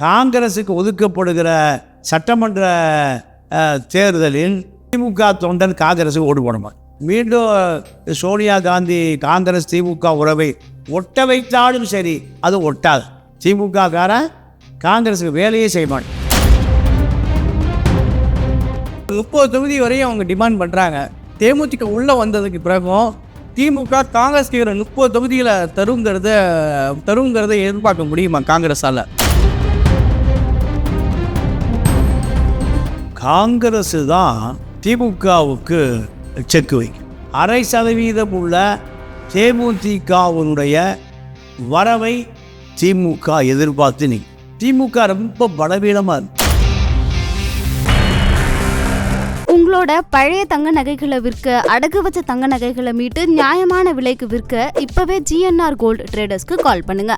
காங்கிரஸுக்கு ஒதுக்கப்படுகிற சட்டமன்ற தேர்தலில் திமுக தொண்டன் காங்கிரஸுக்கு ஓடு போடுமா மீண்டும் சோனியா காந்தி காங்கிரஸ் திமுக உறவை ஒட்ட வைத்தாலும் சரி அது ஒட்டாது. திமுக காரன் காங்கிரஸுக்கு வேலையே செய்வான் முப்பது தொகுதி வரையும் அவங்க டிமாண்ட் பண்ணுறாங்க தேமுதிக உள்ளே வந்ததுக்கு பிறகும் திமுக காங்கிரஸ் முப்பது தொகுதியில் தருங்கிறத தருங்கிறத எதிர்பார்க்க முடியுமா காங்கிரஸால்? காங்கிரஸ் தான் திமுகவுக்கு செக் வைக்கும். அரை சதவீதம் உள்ள தேமுதிகவினுடைய வரவை திமுக எதிர்பார்த்து நீ திமுக ரொம்ப பலவீனமாக இருக்கு. உங்களோட பழைய தங்க நகைகளை விற்க அடகு வச்ச தங்க நகைகளை மீட்டு நியாயமான விலைக்கு விற்க இப்பவே ஜிஎன்ஆர் கோல்டு ட்ரேடர்ஸ்க்கு கால் பண்ணுங்க.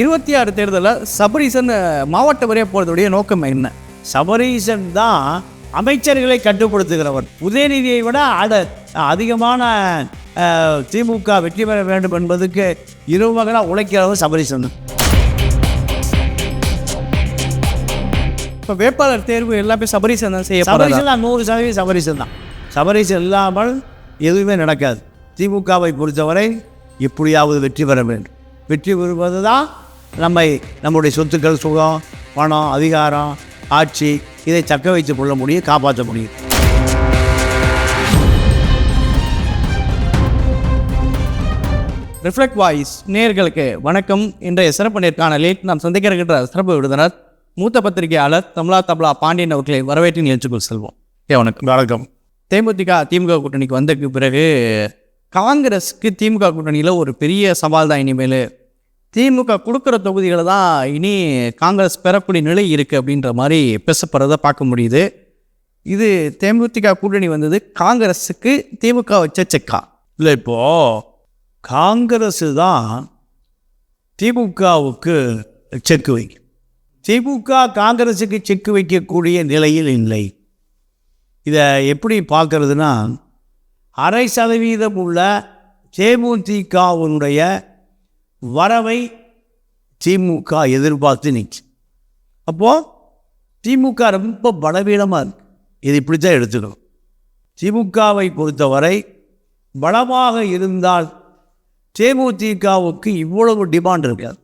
இருபத்தி ஆறு தேர்தலில் சபரீசன் மாவட்ட வரைய போகிறதுடைய நோக்கம் என்ன? சபரீசன் தான் அமைச்சர்களை கட்டுப்படுத்துகிறவர். உதயநிதியை விட அட அதிகமான திமுக வெற்றி பெற வேண்டும் என்பதுக்கு இருமகனாக உழைக்கிறவர் சபரீசன். இப்போ வேட்பாளர் தேர்வு எல்லாமே சபரீசன் தான் செய்ய சபரீசன் தான் நூறு சதவீதம் சபரீசன் தான். சபரீசன் இல்லாமல் எதுவுமே நடக்காது. திமுகவை பொறுத்தவரை எப்படியாவது வெற்றி பெற வேண்டும். வெற்றி பெறுவது தான் நம்மை நம்முடைய சொத்துக்கள் சுகம் பணம் அதிகாரம் ஆட்சி இதை தக்க வைத்துக் கொள்ள முடியும் காப்பாற்ற முடியும். ரிஃப்ளெக்ட் வாய்ஸ் நேயர்களுக்கு வணக்கம். இன்றைய சிறப்பு நேர்காணலில் நாம் சந்திக்கிற சிறப்பு விருந்தினர் மூத்த பத்திரிகையாளர் தமிழா தபலா பாண்டியன் அவர்களை வரவேற்று நிகழ்ச்சிக்குள் செல்வோம். ஏ வணக்கம். வணக்கம். தேமுதிக திமுக கூட்டணிக்கு வந்ததுக்கு பிறகு காங்கிரஸுக்கு திமுக கூட்டணியில் ஒரு பெரிய சவால் தான் இனிமேல் திமுக கொடுக்குற தொகுதிகளை தான் இனி காங்கிரஸ் பெறக்கூடிய நிலை இருக்குது அப்படின்ற மாதிரி பேசப்படுறத பார்க்க முடியுது. இது தேமுதிக கூட்டணி வந்தது காங்கிரஸுக்கு திமுக வச்ச செக்கா இல்லை இப்போது காங்கிரஸ் தான் திமுகவுக்கு செக்கு வைக்கும். திமுக காங்கிரஸுக்கு செக்கு வைக்கக்கூடிய நிலையில் இல்லை. இதை எப்படி பார்க்கறதுனா அரை சதவீதம் உள்ள தேமுதிகவுடைய வரவை திமுக எதிர்பார்த்து நிற்கும் அப்போது திமுக ரொம்ப பலவீனமாக இருக்கு. இது இப்படி தான் எடுத்துக்கணும். திமுகவை பொறுத்தவரை பலமாக இருந்தால் தேமுதிகவுக்கு இவ்வளவு டிமாண்ட் இருக்காது.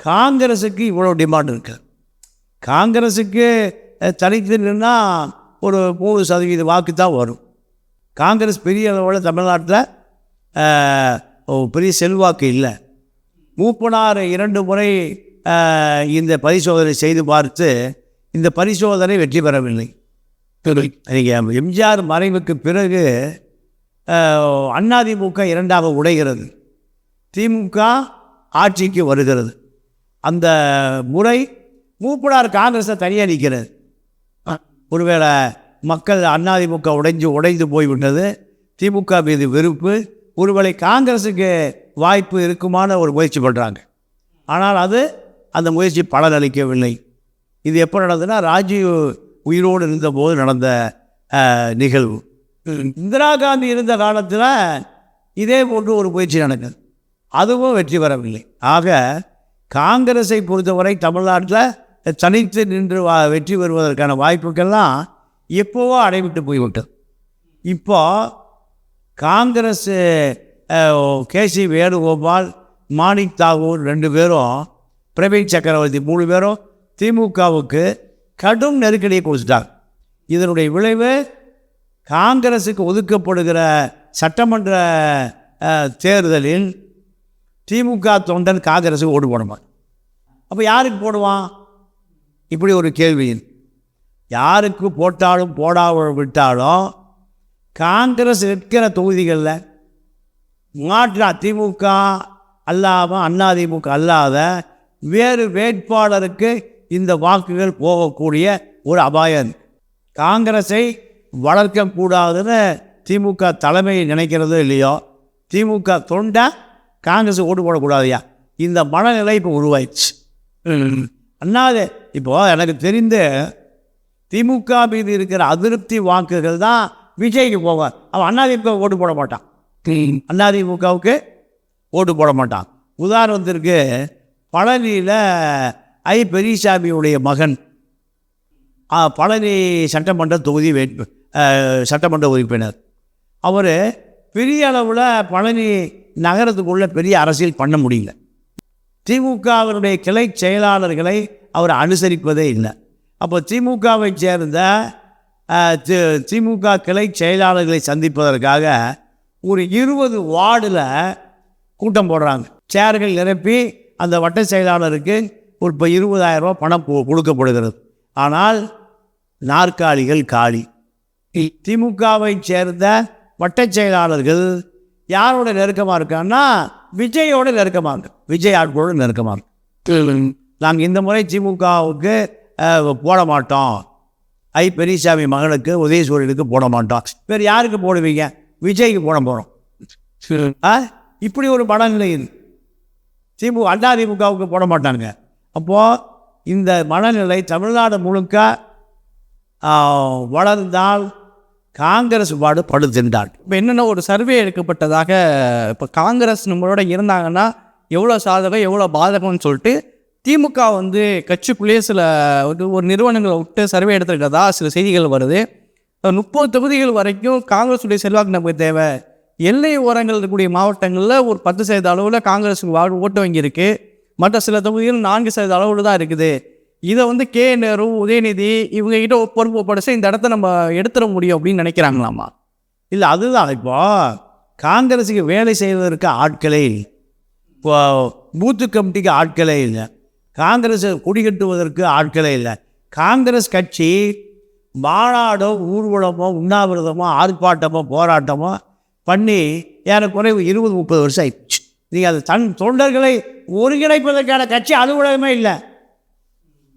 காங்கிரஸுக்கு இவ்வளவு டிமாண்ட் இருக்காது. காங்கிரஸுக்கு தனித்து நின்னா ஒரு மூணு சதவீத வாக்கு தான் வரும். காங்கிரஸ் பெரிய அளவில் தமிழ்நாட்டில் பெரிய செல்வாக்கு இல்லை. மூப்பனார் இரண்டு முறை இந்த பரிசோதனை செய்து பார்த்து இந்த பரிசோதனை வெற்றி பெறவில்லை. நீங்கள் எம்ஜிஆர் மறைவுக்கு பிறகு அதிமுக இரண்டாக உடைகிறது. திமுக ஆட்சிக்கு வருகிறது. அந்த முறை மூப்பனார் காங்கிரஸை தனியாக நிற்கிறது. ஒருவேளை மக்கள் அதிமுக உடைஞ்சு உடைந்து போய்விட்டது. திமுக மீது வெறுப்பு. ஒருவேளை காங்கிரஸுக்கு வாய்ப்பு இருக்குமான ஒரு முயற்சி பண்ணுறாங்க ஆனால் அது அந்த முயற்சி பலனளிக்கவில்லை. இது எப்போ நடந்ததுன்னா ராஜீவ் உயிரோடு இருந்தபோது நடந்த நிகழ்வு. இந்திரா காந்தி இருந்த காலத்தில் இதே போன்று ஒரு முயற்சி நடக்குது அதுவும் வெற்றி பெறவில்லை. ஆக காங்கிரஸை பொறுத்தவரை தமிழ்நாட்டில் தனித்து நின்று வா வெற்றி பெறுவதற்கான வாய்ப்புக்கெல்லாம் எப்போவோ அடைவிட்டு போய்விட்டது. இப்போ காங்கிரஸ் கேசி வேணுகோபால் மாணிக் தாகூர் ரெண்டு பேரும் பிரவீன் சக்கரவர்த்தி மூணு பேரும் திமுகவுக்கு கடும் நெருக்கடியை கொடுத்துட்டாங்க. இதனுடைய விளைவு காங்கிரஸுக்கு ஒதுக்கப்படுகிற சட்டமன்ற தேர்தலில் திமுக தொண்டன் காங்கிரஸுக்கு ஓடு போடுவான் அப்போ யாருக்கு போடுவான்? இப்படி ஒரு கேள்வி யாருக்கு போட்டாலும் போடாமல் விட்டாலும் காங்கிரஸ் நிற்கிற தொகுதிகளில் மாற்று திமுக அல்லாமல் அண்ணாதிமுக அல்லாத வேறு வேட்பாளருக்கு இந்த வாக்குகள் போகக்கூடிய ஒரு அபாயம். காங்கிரஸை வளர்க்கக்கூடாதுன்னு திமுக தலைமை நினைக்கிறதோ இல்லையோ திமுக தொண்டை காங்கிரஸ் ஓட்டு போடக்கூடாதுயா இந்த மனநிலை இப்போ உருவாயிடுச்சு. அண்ணாது இப்போது எனக்கு தெரிந்து திமுக மீது இருக்கிற அதிருப்தி வாக்குகள் தான் விஜய்க்கு போவார் அவன் அதிமுக ஓட்டு போட மாட்டான். அதிமுகவுக்கு ஓட்டு போட மாட்டான். உதாரணத்திற்கு பழனியில் ஐ பெரியசாமியுடைய மகன். ஆ, பழனி சட்டமன்ற தொகுதி வேட்பு சட்டமன்ற உறுப்பினர். அவர் பெரிய அளவில் பழனி நகரத்துக்குள்ள பெரிய அரசியல் பண்ண முடியல. திமுகவினுடைய கிளை செயலாளர்களை அவர் அனுசரிப்பதே இல்லை. அப்போ திமுகவை சேர்ந்த திமுக கிளை செயலாளர்களை சந்திப்பதற்காக ஒரு இருபது வார்டில் கூட்டம் போடுறாங்க. சேர்கள் நிரப்பி அந்த வட்ட செயலாளருக்கு ஒரு இப்போ இருபதாயிரம் ரூபாய் பணம் கொடுக்கப்படுகிறது. ஆனால் நாற்காலிகள் காலி. திமுகவை சேர்ந்த வட்டச் செயலாளர்கள் யாரோட நெருக்கமாக இருக்கான்னா விஜயோட நெருக்கமாக இருக்கு. விஜய் ஆட்களோட நெருக்கமாக இருக்கு நாங்கள் இந்த முறை திமுகவுக்கு போட மாட்டோம். ஐ பெரியசாமி மகனுக்கு உதயசூரியனுக்கு போட மாட்டோம் வேறு யாருக்கு போடுவீங்க? விஜய்க்கு போட போகிறோம் ஆ? இப்படி ஒரு மனநிலை இது. திமுக அதிமுகவுக்கு போட மாட்டானுங்க. அப்போது இந்த மனநிலை தமிழ்நாடு முழுக்க வளர்ந்தால் காங்கிரஸ் பாடு படுத்தின்றாள் இப்போ என்னென்ன ஒரு சர்வே எடுக்கப்பட்டதாக இப்போ காங்கிரஸ் நம்மளோட இருந்தாங்கன்னா எவ்வளோ சாதகம் எவ்வளோ பாதகம்னு சொல்லிட்டு திமுக வந்து கட்சிக்குள்ளேயே சில ஒரு ஒரு நிறுவனங்களை விட்டு சர்வே எடுத்துருக்கிறதா சில செய்திகள் வருது. முப்பது தொகுதிகள் வரைக்கும் காங்கிரஸுடைய செல்வாக்கு நமக்கு தேவை. எல்லை ஓரங்கள் இருக்கக்கூடிய மாவட்டங்களில் ஒரு பத்து சதவீத அளவில் காங்கிரஸுக்கு வா ஓட்டு வங்கி இருக்குது மற்ற சில தொகுதிகள் நான்கு சதவீத அளவில் தான் இருக்குது. இதை வந்து கே. நேரு உதயநிதி இவங்க கிட்ட பொறுப்பு ஒப்படைச்சு இந்த இடத்த நம்ம எடுத்துட முடியும் அப்படின்னு நினைக்கிறாங்களாமா? இல்லை அதுதான். இப்போ காங்கிரஸுக்கு வேலை செய்வதற்கு ஆட்களே இல்லை. இப்போ பூத்து கமிட்டிக்கு ஆட்களே இல்லை. காங்கிரஸை குடிகட்டுவதற்கு ஆட்களே இல்லை. காங்கிரஸ் கட்சி மாநாடோ ஊர்வலமோ உண்ணாவிரதமோ ஆர்ப்பாட்டமோ போராட்டமோ பண்ணி ஏறக்குறைய இருபது முப்பது வருஷம் ஆயிடுச்சு. நீங்கள் அது தன் தொண்டர்களை ஒருங்கிணைப்பதற்கான கட்சி அலுவலகமே இல்லை.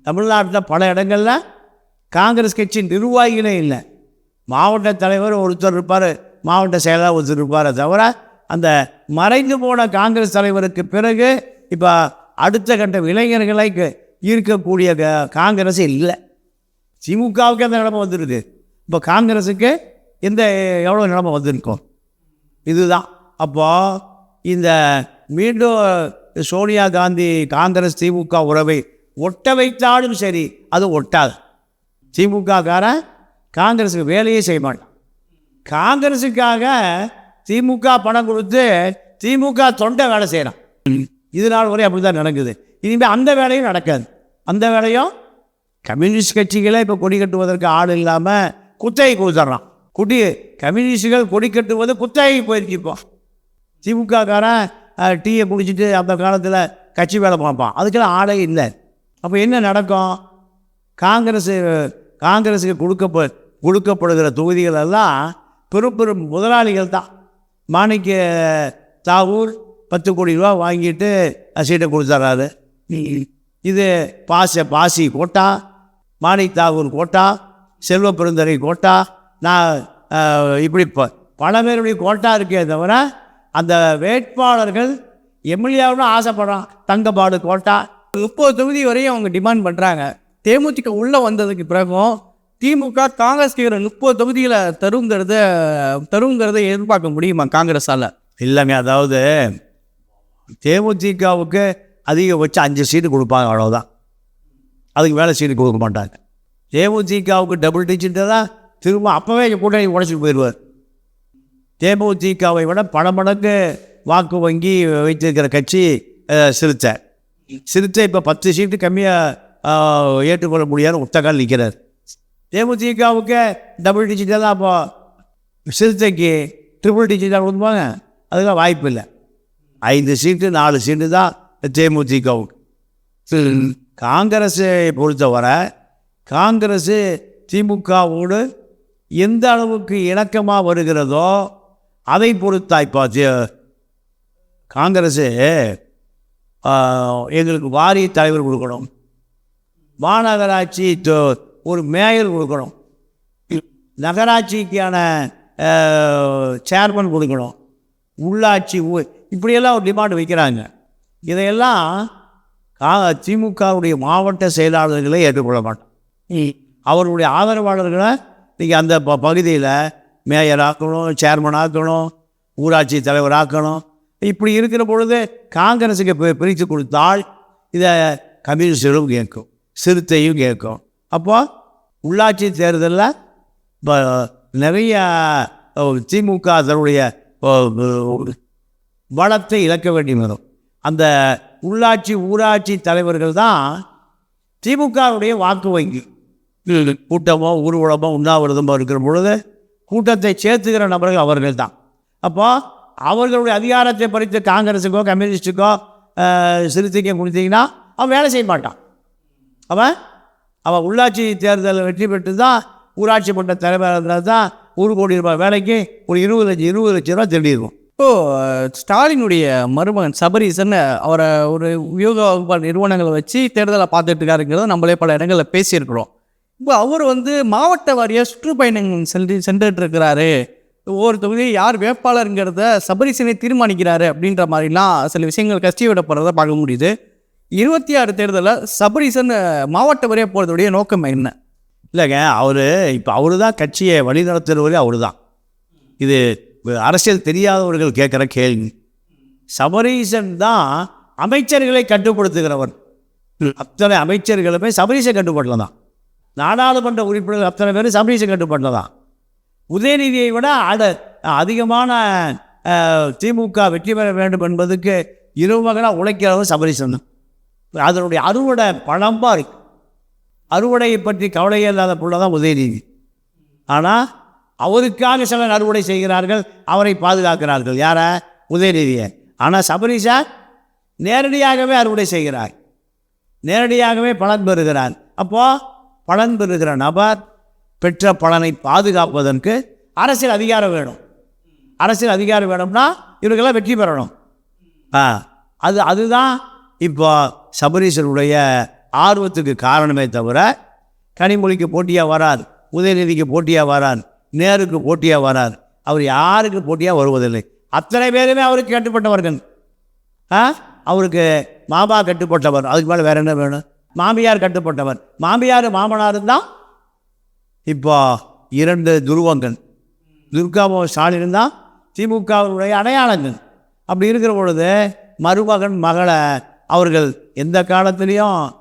தமிழ்நாட்டில் பல இடங்களில் காங்கிரஸ் கட்சி நிர்வாகிகளே இல்லை. மாவட்ட தலைவர் ஒருத்தர் இருப்பார் மாவட்ட செயலாளர் ஒருத்தர் இருப்பாரே தவிர அந்த மறைந்து போன காங்கிரஸ் தலைவருக்கு பிறகு இப்போ அடுத்த கட்ட இளைஞர்களை ஈர்க்கக்கூடிய க- காங்கிரஸ் இல்லை. திமுகவுக்கு அந்த நிலைமை வந்துடுது இப்போ காங்கிரஸுக்கு எந்த எவ்வளோ நிலைமை வந்திருக்கும்? இதுதான். அப்போது இந்த மீண்டும் சோனியா காந்தி காங்கிரஸ் திமுக உறவை ஒட்ட வைத்தாலும் சரி அது ஒட்டாது. திமுககாரன் காங்கிரஸுக்கு வேலையே செய்ய மாட்டான். காங்கிரஸுக்காக திமுக பணம் கொடுத்து திமுக தொண்டை வேலை செய்கிறான் இது நாள் வரை அப்படி தான் நடக்குது. இனிமேல் அந்த வேலையும் நடக்காது. அந்த வேலையும் கம்யூனிஸ்ட் கட்சிகளே இப்போ கொடி கட்டுவதற்கு ஆள் இல்லாமல் குத்தகை கொடுத்துட்றான் குடி கம்யூனிஸ்டுகள் கொடி கட்டுவது குத்தகை போயிருக்கு இப்போ. திமுககாரன் டீயை குடிச்சிட்டு அந்த காலத்தில் கட்சி வேலை பார்ப்பான். அதுக்கெல்லாம் ஆளே இல்லை. அப்போ என்ன நடக்கும்? காங்கிரஸ் காங்கிரஸுக்கு கொடுக்கப்ப கொடுக்கப்படுகிற தொகுதிகள் எல்லாம் பெரும் பெரும் முதலாளிகள் தான். மாணிக்க தாவூர் பத்து கோடி ரூபா வாங்கிட்டு சீட்டை கொடுத்துட்றாரு இது பாச பாசி கோட்டா மாணிக் தாகூர் கோட்டா செல்வ பெருந்தரை கோட்டா நான் இப்படி ப- பல பேருடைய கோட்டா இருக்கே தவிர அந்த வேட்பாளர்கள் எம்எல்ஏவுன்னு ஆசைப்படுறான். தங்கப்பாடு கோட்டா. முப்பது தொகுதி வரையும் அவங்க டிமாண்ட் பண்ணுறாங்க தேமுதிக உள்ளே வந்ததுக்கு பிறகும் திமுக காங்கிரஸ் கேட்குற முப்பது தொகுதியில் தருங்கிறத தருங்கிறத எதிர்பார்க்க முடியுமா காங்கிரஸால்? இல்லைங்க அதாவது தேமுதிகவுக்கு அதிகபட்சம் அஞ்சு சீட்டு கொடுப்பாங்க அவ்வளோதான் அதுக்கு மேலே சீட்டு கொடுக்க மாட்டாங்க. தேமுதிகவுக்கு டபுள் டிஜிட்டு தான் திரும்ப அப்போவே கூட்டணி உடச்சிட்டு போயிடுவார். தேமுதிகவை விட பல மடங்கு வாக்கு வங்கி வைத்திருக்கிற கட்சி சிறுத்தை. சிறுத்தை இப்போ பத்து சீட்டு கம்மியாக ஏற்றுக்கொள்ள முடியாது ஒத்தக்கால் நிற்கிறார் தேமுதிகவுக்கு டபுள் டிஜிட்டாக தான் அப்போ சிறுத்தைக்கு ட்ரிபிள் டிஜிட்டாக கொடுப்பாங்க. அதுக்கெல்லாம் வாய்ப்பு இல்லை. ஐந்து சீட்டு நாலு சீட்டு தான் தேமுதிகவுக்கு காங்கிரஸை பொறுத்தவரை காங்கிரஸ் திமுகவோடு எந்த அளவுக்கு இணக்கமாக வருகிறதோ அதை பொறுத்தா இப்போ தி- எங்களுக்கு வாரிய தலைவர் கொடுக்கணும். மாநகராட்சி ஒரு மேயர் கொடுக்கணும். நகராட்சிக்கான சேர்மன் கொடுக்கணும். உள்ளாட்சி ஊ- இப்படியெல்லாம் ஒரு டிமாண்ட் வைக்கிறாங்க. இதையெல்லாம் கா திமுகவுடைய மாவட்ட செயலாளர்களை ஏற்றுக்கொள்ள மாட்டோம் அவருடைய ஆதரவாளர்களை நீங்கள் அந்த ப பகுதியில் மேயர் ஆக்கணும் சேர்மன் ஆக்கணும் ஊராட்சி தலைவர் ஆக்கணும். இப்படி இருக்கிற பொழுது காங்கிரஸுக்கு பிரித்து கொடுத்தால் இதை கம்யூனிஸ்டுகளும் கேட்கும் சிறுத்தையும் கேட்கும். அப்போ உள்ளாட்சி தேர்தலில் இப்போ நிறைய திமுக அஹ், வளத்தை இழக்க வேண்டி வரும். அந்த உள்ளாட்சி ஊராட்சி தலைவர்கள் தான் திமுகவுடைய வாக்கு வங்கி. கூட்டமோ ஊர்வலமோ உண்ணாவிரதமோ இருக்கிற பொழுது கூட்டத்தை சேர்த்துக்கிற நபர்கள் அவர்கள் தான். அப்போ அவர்களுடைய அதிகாரத்தை பறித்து காங்கிரஸுக்கோ கம்யூனிஸ்ட்டுக்கோ சிறுத்தைக்கோ கொடுத்தீங்கன்னா அவன் வேலை செய்ய மாட்டான். அவன் அவன் உள்ளாட்சி தேர்தலில் வெற்றி பெற்று தான் ஊராட்சி மன்ற தலைவராக தான் ஒரு கோடி ரூபாய் வேலைக்கு ஒரு இருபது லட்சம் இருபது லட்சம் ரூபா திருடிடுவோம் இப்போது ஸ்டாலினுடைய மருமகன் சபரீசன் அவரை ஒரு உயோக நிறுவனங்களை வச்சு தேர்தலை பார்த்துட்டு இருக்காருங்கிறத நம்மளே பல இடங்களில் பேசியிருக்கிறோம். இப்போ அவர் வந்து மாவட்ட வாரியாக சுற்றுப்பயணங்கள் சென்று சென்றுட்டு இருக்கிறாரு. ஒவ்வொரு தொகுதியும் யார் வேட்பாளருங்கிறத சபரீசனை தீர்மானிக்கிறாரு அப்படின்ற மாதிரிலாம் சில விஷயங்கள் கஷ்டி விடப்படுறத பார்க்க முடியுது. இருபத்தி ஆறு தேர்தலில் சபரிசன் மாவட்ட வரையாக போகிறதுடைய நோக்கம் என்ன? இல்லைங்க அவர் இப்போ அவரு தான் கட்சியை வழிநடத்துகிறவரே அவர் தான் இது அரசியல் தெரியாதவர்கள் கேட்குற கேள்வி. சபரீசன் தான் அமைச்சர்களை கட்டுப்படுத்துகிறவர். அத்தனை அமைச்சர்களுமே சபரீசன் கட்டுப்பாட்டில் தான் நாடாளுமன்ற உறுப்பினர்கள் அத்தனை பேரும் சபரீசன் கட்டுப்பாட்டில் தான் உதயநிதியை விட அட அதிகமான திமுக வெற்றி பெற வேண்டும் என்பதுக்கு இருமகனாக உழைக்கிறவர் சபரீசன் தான். அதனுடைய அறுவடை பழம்பாக இருக்கு அறுவடையை பற்றி கவலையே இல்லாத புள்ள தான் உதயநிதி. ஆனால் அவருக்காக சிலர் அறுவடை செய்கிறார்கள் அவரை பாதுகாக்கிறார்கள். யார? உதயநிதியை. ஆனால் சபரீஷா நேரடியாகவே அறுவடை செய்கிறார். நேரடியாகவே பலன் பெறுகிறார். அப்போது பலன் பெறுகிற நபர் பெற்ற பலனை பாதுகாப்பதற்கு அரசியல் அதிகாரம் வேணும். அரசியல் அதிகாரம் வேணும்னா இவர்களெல்லாம் வெற்றி பெறணும். ஆ அது அதுதான் இப்போ சபரீசனுடைய ஆர்வத்துக்கு காரணமே தவிர கனிமொழிக்கு போட்டியாக வராது உதயநிதிக்கு போட்டியாக வரார் நேருக்கு போட்டியாக வரார் அவர் யாருக்கு போட்டியாக வருவதில்லை. அத்தனை பேருமே அவருக்கு கட்டுப்பட்டவர்கள். ஆ? அவருக்கு மாமா கட்டுப்பட்டவர். அதுக்கு மேலே வேறு என்ன வேணும்? மாமியார் கட்டுப்பட்டவர். மாமியார் மாமனாரும் தான் இப்போ இரண்டு துருவங்கள். துர்காபோ ஸ்டாலின் தான் திமுகவினுடைய அடையாளங்கள். அப்படி இருக்கிற பொழுது மருமகன் மகளை அவர்கள் எந்த காலத்துலேயும்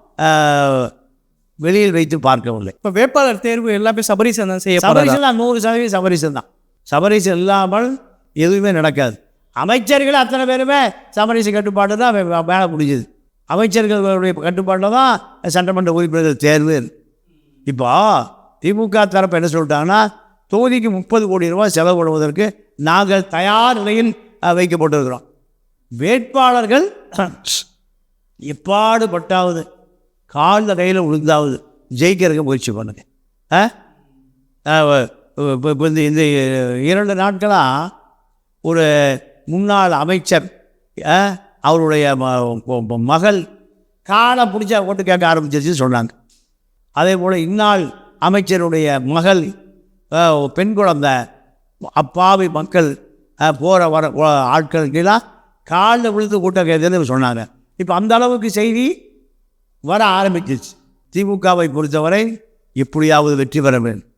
வெளியில் வைத்து பார்க்கவில்லை இப்போ வேட்பாளர் தேர்வு எல்லாமே சபரீசன் தான் செய்யப்படுறா சபரிசன் தான் நூறு சதவீதம் சபரிசன் தான். சபரிசன் இல்லாமல் எதுவுமே நடக்காது. அமைச்சர்கள் அத்தனை பேருமே சபரிச கட்டுப்பாடு தான் வேலை முடிஞ்சுது. அமைச்சர்களுடைய கட்டுப்பாட்டில் தான் சட்டமன்ற உறுப்பினர்கள் தேர்வு இப்போ திமுக தரப்பு என்ன சொல்லிட்டாங்கன்னா தொகுதிக்கு முப்பது கோடி ரூபாய் செலவு பண்ணுவதற்கு நாங்கள் தயார் நிலையில் வைக்கப்பட்டிருக்கிறோம். வேட்பாளர்கள் எப்பாடு பட்டாவது காலில் கையில் விழுந்தாவது ஜெயிக்கிறதுக்கு முயற்சி பண்ணுங்க. ஆ? இப்போ இப்போ இந்த இந்த இரண்டு நாட்களாக ஒரு முன்னாள் அமைச்சர் ஆ, அவருடைய ம- மகள் காலை பிடிச்சா ஓட்டு கேட்க ஆரம்பிச்சிருச்சுன்னு சொன்னாங்க. அதே போல் இந்நாள் அமைச்சருடைய மகள் பெண் குழந்த அப்பாவி மக்கள் போகிற வர வ- ஆட்களுக்கெல்லாம் காலில் விழுந்து கூட்டம் கேட்குதுன்னு சொன்னாங்க. இப்போ அந்த அளவுக்கு செய்தி வர ஆரம்பிச்சிச்சு. திமுகவை பொறுத்தவரை எப்படியாவது வெற்றி பெற வேண்டும்.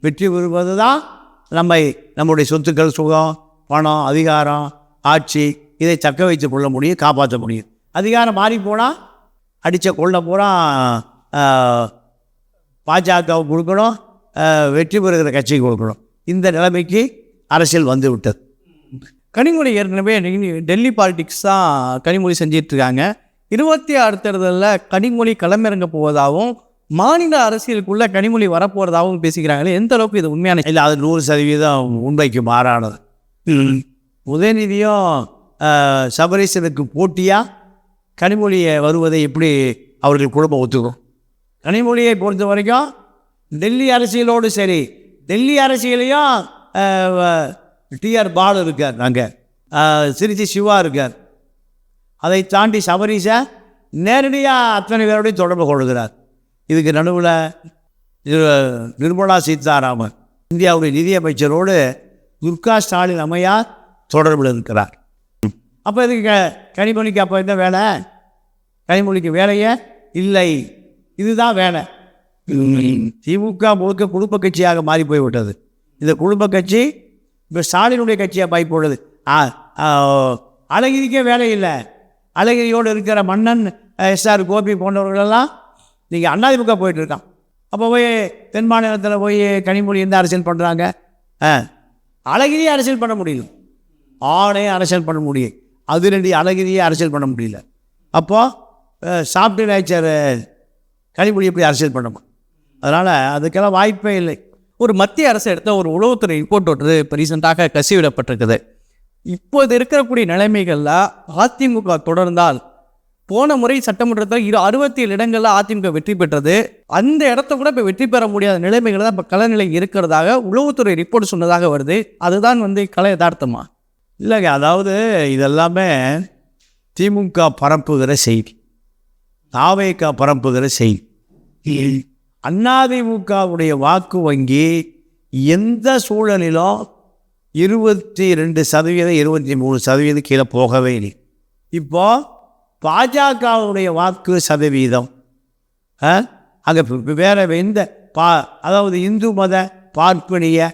வெற்றி பெறுவது தான் நம்மை நம்முடைய சொத்துக்கள் சுகம் பணம் அதிகாரம் ஆட்சி இதை தக்க வைத்து கொள்ள முடியும் காப்பாற்ற முடியும். அதிகாரம் மாறி போனால் அடித்த கொள்ள பூரா பாஜகவுக்கு கொடுக்கணும் வெற்றி பெறுகிற கட்சிக்கு கொடுக்கணும். இந்த நிலைமைக்கு அரசியல் வந்து விட்டது. கனிமொழி ஏற்கனவே டெல்லி- பாலிட்டிக்ஸ் பாலிடிக்ஸ் தான் கனிமொழி செஞ்சிட்ருக்காங்க இருபத்தி ஆறு தேர்தலில் கனிமொழி களமிறங்க போவதாகவும் மாநில அரசியலுக்குள்ள கனிமொழி வரப்போறதாகவும் பேசிக்கிறாங்களே எந்த அளவுக்கு இது உண்மையான இல்லை அது நூறு சதவீதம் உண்மைக்கு மாறானது. உதயநிதியும் சபரீசனுக்கு போட்டியாக கனிமொழியை வருவதை எப்படி அவர்கள் குடும்பம் ஒத்துக்கும்? கனிமொழியை பொறுத்த வரைக்கும் டெல்லி அரசியலோடு சரி. டெல்லி அரசியலையும் டிஆர் பாலு இருக்கார் அங்கே. திருச்சி சிவா இருக்கார். அதை தாண்டி சபரீச நேரடியாக அத்தனை பேரோடையும் தொடர்பு கொள்கிறார். இதுக்கு நடுவில் நிர்மலா சீதாராமன் இந்தியாவுடைய நிதியமைச்சரோடு துர்கா ஸ்டாலின் அம்மையார் தொடர்பில் இருக்கிறார். அப்போ இதுக்கு க- கனிமொழிக்கு அப்போ என்ன வேலை? கனிமொழிக்கு வேலையே இல்லை. இதுதான் வேலை. திமுக முழுக்க குடும்ப கட்சியாக மாறி போய்விட்டது இந்த குடும்ப கட்சி இப்போ ஸ்டாலினுடைய கட்சியாக மாறி போடுது ஆ, அழகிரிக்கே வேலை இல்லை. அழகிரியோடு இருக்கிற மன்னன் எஸ்ஆர் கோபி போன்றவர்களெல்லாம் நீங்கள் அண்ணாதிமுக போயிட்டு இருக்கான் அப்போ போய் தென் மாநிலத்தில் போய் கனிமொழி எந்த அரசியல் பண்ணுறாங்க ஆ அழகிரியே அரசியல் பண்ண முடியல. ஆணே அரசியல் பண்ண முடியும் அது ரெண்டு அழகிரியே அரசியல் பண்ண முடியல. அப்போது சாப்பிட்டு நேச்சர் கனிமொழி எப்படி அரசியல் பண்ண முடியும்? அதனால் அதுக்கெல்லாம் வாய்ப்பே இல்லை. ஒரு மத்திய அரசு எடுத்த ஒரு உளவுத்துறை ரிப்போர்ட் ஒன்று இப்போ ரீசெண்டாக கசிவிடப்பட்டிருக்குது. இப்போது இருக்கக்கூடிய நிலைமைகளில் அதிமுக தொடர்ந்தால் போன முறை சட்டமன்றத்தில் இரு அறுபத்தி ஏழு இடங்களில் அதிமுக வெற்றி பெற்றது. அந்த இடத்த கூட இப்போ வெற்றி பெற முடியாத நிலைமைகள் தான் இப்போ கலநிலை இருக்கிறதாக உளவுத்துறை ரிப்போர்ட் சொன்னதாக வருது. அதுதான் வந்து கலை யதார்த்தமா? இல்லைங்க அதாவது இதெல்லாமே திமுக பரப்புகிற செய்தி. தாவேக பரப்புகிற செய்தி. அதிமுகவுடைய வாக்கு வங்கி எந்த சூழலிலும் இருபத்தி ரெண்டு சதவீதம் இருபத்தி மூணு சதவீதம் கீழே போகவே இல்லை. இப்போது பாஜகவுடைய வாக்கு சதவீதம் அங்கே வேறு எந்த பா அதாவது இந்து மத பார்ப்பனிய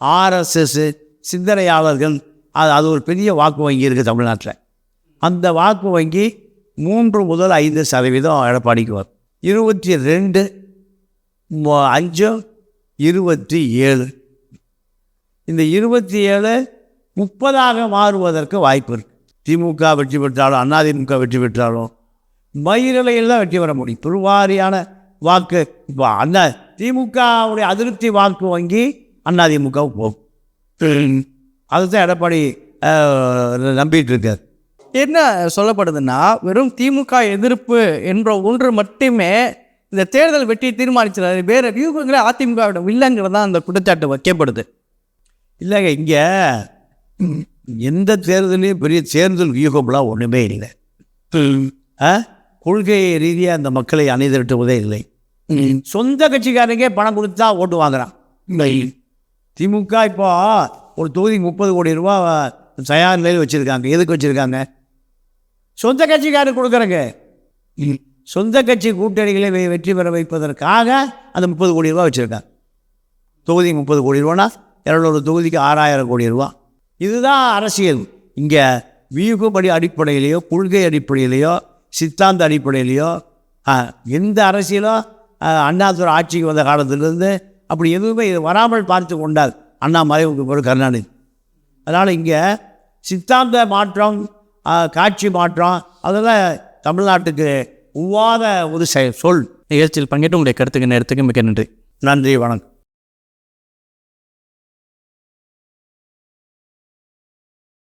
ஆர்எஸ்எஸ் சிந்தனையாளர்கள் அது அது ஒரு பெரிய வாக்கு வங்கி இருக்குது தமிழ்நாட்டில். அந்த வாக்கு வங்கி மூன்று முதல் ஐந்து சதவீதம் எடப்பாடிக்கு வரும். இருபத்தி ரெண்டு அஞ்சு இருபத்தி ஏழு இந்த இருபத்தி ஏழு முப்பதாக மாறுவதற்கு வாய்ப்பு இருக்குது திமுக வெற்றி பெற்றாலும் அதிமுக வெற்றி பெற்றாலும் மயிரிலையில் தான் வெற்றி பெற முடியும். பெருவாரியான வாக்கு இப்போ அண்ணா திமுகவுடைய அதிருப்தி வாக்கு வங்கி அதிமுக போகும். அதுதான் எடப்பாடி நம்பிட்டு இருக்கார். என்ன சொல்லப்படுதுன்னா வெறும் திமுக எதிர்ப்பு என்ற ஒன்று மட்டுமே இந்த தேர்தல் வெற்றி தீர்மானிச்சிடாது வேறு வியூகங்களே அதிமுகவிடம் இல்லைங்கிறது தான் அந்த குற்றச்சாட்டு வைக்கப்படுது. இல்லைங்க இங்கே எந்த தேர்தலையும் பெரிய தேர்தல் வியூகம்லாம் ஒன்றுமே இல்லை. கொள்கை ரீதியாக அந்த மக்களை அணிதிரட்டுவதே இல்லை. சொந்த கட்சிக்காரங்க பணம் கொடுத்தா ஓட்டு வாங்குறான். திமுக இப்போ ஒரு தொகுதிக்கு முப்பது கோடி ரூபா தயார் நிலையில் வச்சுருக்காங்க. எதுக்கு வச்சுருக்காங்க? சொந்த கட்சிக்காரர் கொடுக்குறங்க. சொந்த கட்சி கூட்டணிகளை வெற்றி பெற வைப்பதற்காக அந்த முப்பது கோடி ரூபா வச்சுருக்காங்க. தொகுதிக்கு முப்பது கோடி ரூபானா? இரநூறு தொகுதிக்கு ஆறாயிரம் கோடி ரூபா. இதுதான் அரசியல். இங்கே வியூகப்படி அடிப்படையிலையோ கொள்கை அடிப்படையிலையோ சித்தாந்த அடிப்படையிலையோ எந்த அரசியலோ அண்ணாதுரை ஆட்சிக்கு வந்த காலத்திலிருந்து அப்படி எதுவுமே இது வராமல் பார்த்து கொண்டார் அண்ணா மறைவுக்கு பிறகு கருணாநிதி. அதனால் இங்கே சித்தாந்த மாற்றம் காட்சி மாற்றம் அதெல்லாம் தமிழ்நாட்டுக்கு ஒவ்வாத ஒரு சொல். நிகழ்ச்சியில் பங்கேற்று உங்களுடைய கருத்துக்கு நேரத்துக்கு மிக நன்றி. நன்றி வணக்கம்.